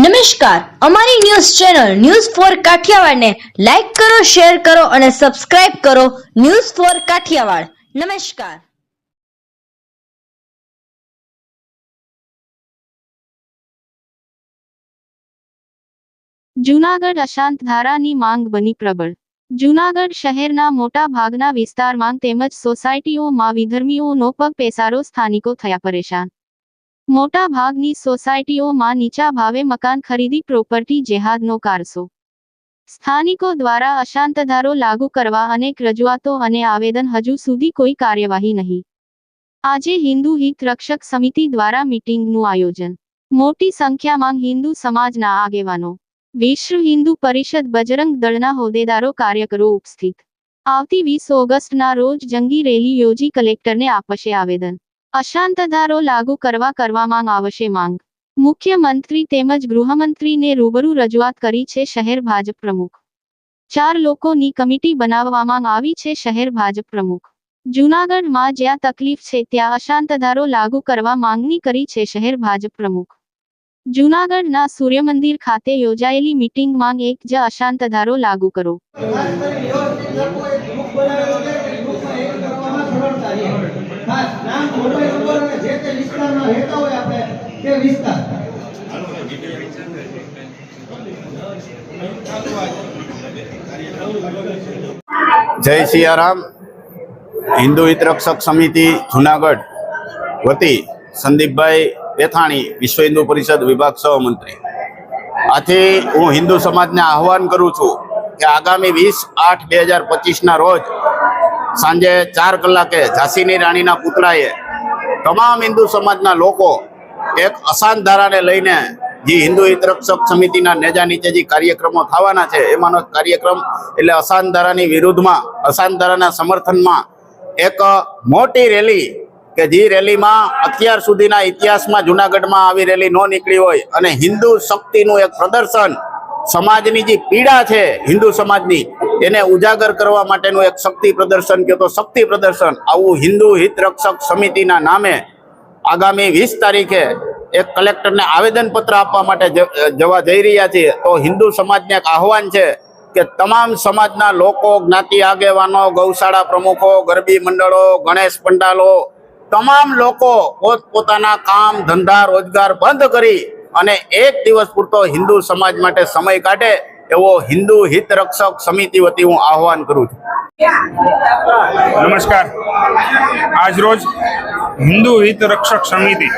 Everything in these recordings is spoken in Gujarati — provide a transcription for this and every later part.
નમસ્કાર. અમારી ન્યૂઝ ચેનલ ન્યૂઝ ફોર કાઠિયાવાડને લાઈક કરો, શેર કરો અને સબસ્ક્રાઇબ કરો ન્યૂઝ ફોર કાઠિયાવાડ. નમસ્કાર. જૂનાગઢ અશાંત ધારાની માંગ બની પ્રબળ. જૂનાગઢ શહેરના મોટા ભાગના વિસ્તારમાં તેમજ સોસાયટીઓમાં વિધર્મીઓનો પગ પેસારો સ્થાનિકો થયા પરેશાન. મોટા ભાગની સોસાયટીઓમાં નીચા ભાવે મકાન ખરીદી પ્રોપર્ટી જેહાદનો કારસો. સ્થાનિકો દ્વારા અશાંત ધારો લાગુ કરવા અનેક રજૂઆતો અને આવેદન હજુ સુધી કોઈ કાર્યવાહી નહીં. આજે હિન્દુ હિત રક્ષક સમિતિ દ્વારા મીટિંગનું આયોજન. મોટી સંખ્યામાં હિન્દુ સમાજના આગેવાનો. વિશ્વ હિન્દુ પરિષદ બજરંગ દળના હોદ્દેદારો કાર્યકરો ઉપસ્થિત. આવતી વીસ ઓગસ્ટના રોજ જંગી રેલી યોજી કલેક્ટરને આપશે આવેદન. અશાંત ધારો લાગુ કરવા કરવામાં આવશે માંગ. મુખ્યમંત્રી તેમજ ગૃહમંત્રીને રૂબરૂ રજૂઆત કરી છે શહેર ભાજપ પ્રમુખ. ચાર લોકોની કમિટી બનાવવામાં આવી છે શહેર ભાજપ પ્રમુખ. જૂનાગઢમાં જ્યાં તકલીફ છે ત્યાં અશાંત ધારો લાગુ કરવા માંગણી કરી છે શહેર ભાજપ પ્રમુખ. જૂનાગઢના સૂર્યમંદિર ખાતે યોજાયેલી મિટિંગમાં એક જ અશાંત ધારો લાગુ કરો. ખાસ નામ મોબાઈલ નંબર અને જે તે વિસ્તારમાં રહેતા હોય આપણે તે વિસ્તાર. જય સિયારામ. હિન્દુ હિત રક્ષક સમિતિ જુનાગઢ વતી સંદીપભાઈ પેથાણી, વિશ્વ હિન્દુ પરિષદ વિભાગ સહમંત્રી. આથી હું હિન્દુ સમાજને આહવાન કરું છું કે આગામી વીસ આઠ બે હજાર પચીસના રોજ સાંજે ચાર કલાકે ઝાંસીની રાણીના પુતળાએ તમામ હિન્દુ સમાજના લોકો એક અશાંત ધારાને લઈને જે હિન્દુ હિત રક્ષક સમિતિના નેજા નીચે જે કાર્યક્રમો થવાના છે, એમાંનો કાર્યક્રમ એટલે અશાંત ધારાની વિરુદ્ધમાં અશાંત ધારાના સમર્થનમાં એક મોટી રેલી કે જે રેલીમાં અત્યાર સુધીના ઇતિહાસમાં જુનાગઢમાં આવી રેલી ન નીકળી હોય અને હિન્દુ શક્તિનું એક પ્રદર્શન સમાજની જે પીડા છે, હિન્દુ સમાજની એને ઉજાગર કરવા માટેનું એક શક્તિ પ્રદર્શન કે તો શક્તિ પ્રદર્શન આવું હિન્દુ હિત રક્ષક સમિતિના નામે આગામી વીસ તારીખે એક કલેક્ટરને આવેદનપત્ર આપવા માટે જવા જઈ રહ્યા છીએ. તો હિન્દુ સમાજને એક આહવાન છે કે તમામ સમાજના લોકો, જ્ઞાતિ આગેવાનો, ગૌશાળા પ્રમુખો, ગરબી મંડળો, ગણેશ પંડાલો, તમામ લોકો પોતપોતાના કામ, ધંધા, રોજગાર બંધ કરી અને એક દિવસ પૂરતો હિન્દુ સમાજ માટે સમય કાઢે. એવો હિન્દુ હિત રક્ષક સમિતિ વતી હું આહવાન કરું છું. નમસ્કાર. આજરોજ હિન્દુ હિત રક્ષક સમિતિ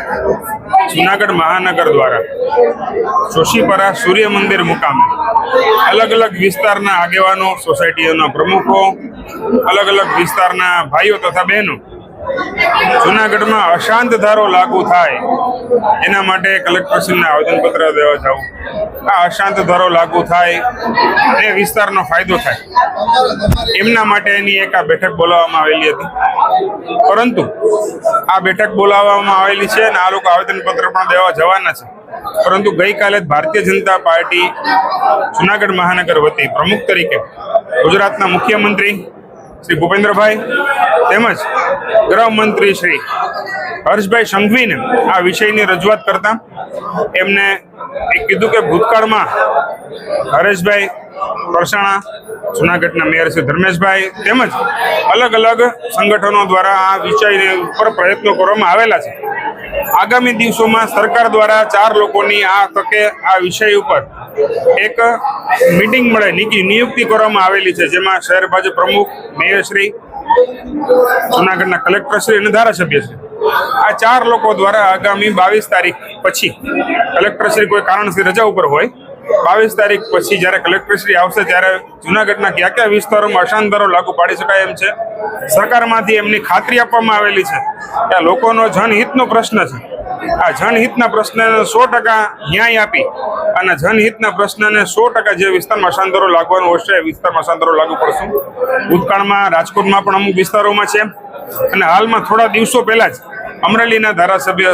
જુનાગઢ મહાનગર દ્વારા જોશીપરા સૂર્ય મંદિર મુકામે અલગ અલગ વિસ્તારના આગેવાનો, સોસાયટીઓના પ્રમુખો, અલગ અલગ વિસ્તારના ભાઈઓ તથા બહેનો જુનાગઢમાં અશાંત ધારો લાગુ થાય એના માટે કલેક્ટરશ્રીને આવેદનપત્ર દેવા જવું આ અશાંત ધારો લાગુ થાય અને વિસ્તારનો ફાયદો થાય. એમના માટેની એક આ બેઠક બોલાવવામાં આવેલી હતી. પરંતુ આ બેઠક બોલાવવામાં આવેલી છે અને આ લોકો આવેદનપત્ર પણ દેવા જવાના છે. પરંતુ ગઈકાલે ભારતીય જનતા પાર્ટી જુનાગઢ મહાનગર વતી પ્રમુખ તરીકે ગુજરાતના મુખ્યમંત્રી શ્રી ભૂપેન્દ્રભાઈ તેમજ ગૃહમંત્રી શ્રી હર્ષભાઈ સંઘવીને આ વિષયની રજૂઆત કરતા એમને એ કીધું કે ભૂતકાળમાં હરેશભાઈ પરસાણા, જુનાગઢના મેયર શ્રી ધર્મેશભાઈ તેમજ અલગ અલગ સંગઠનો દ્વારા આ વિષયને ઉપર પ્રયત્નો કરવામાં આવેલા છે. આગામી દિવસોમાં સરકાર દ્વારા ચાર લોકોની આ તકે આ વિષય ઉપર એક મીટિંગ મળે નિયુક્તિ કરવામાં આવેલી છે, જેમાં શહેર ભાજપ પ્રમુખ, મેયરશ્રી, જુનાગઢના કલેક્ટરશ્રી અને ધારાસભ્યશ્રી. આ ચાર લોકો દ્વારા આગામી બાવીસ તારીખ પછી કલેક્ટરશ્રી કોઈ કારણસર રજા ઉપર હોય, બાવીસ તારીખ પછી જ્યારે કલેક્ટરશ્રી આવશે ત્યારે જુનાગઢના કયા કયા વિસ્તારોમાં અશાંતરો લાગુ પાડી શકાય એમ છે? સરકારમાંથી એમની ખાતરી આપવામાં આવેલી છે કે લોકોનો જનહિતનો પ્રશ્ન છે. આ જનહિતના પ્રશ્નને સો ટકા ન્યાય આપી અને જનહિતના પ્રશ્નને સો ટકા જે વિસ્તારમાં અશાંતરો લાગવાનું હશે, એ વિસ્તારમાં અશાંતરો લાગુ પડશું. ભૂતકાળમાં, રાજકોટમાં પણ અમુક વિસ્તારોમાં છે. અને હાલમાં થોડા દિવસો પહેલાં જ અમરેલીના ધારાસભ્ય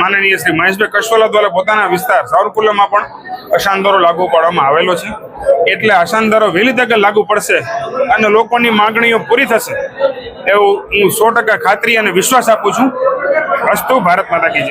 માનનીય શ્રી મહેશભાઈ કશવાલા દ્વારા પોતાના વિસ્તાર સાવરકુલામાં પણ અશાંતરો લાગુ પાડવામાં આવેલો છે. એટલે અશાંતરો વહેલી તકે લાગુ પડશે અને લોકોની માંગણીઓ પૂરી થશે. એવું હું સો ખાતરી અને વિશ્વાસ આપું છું. અસ્તુ ભારત માતા કી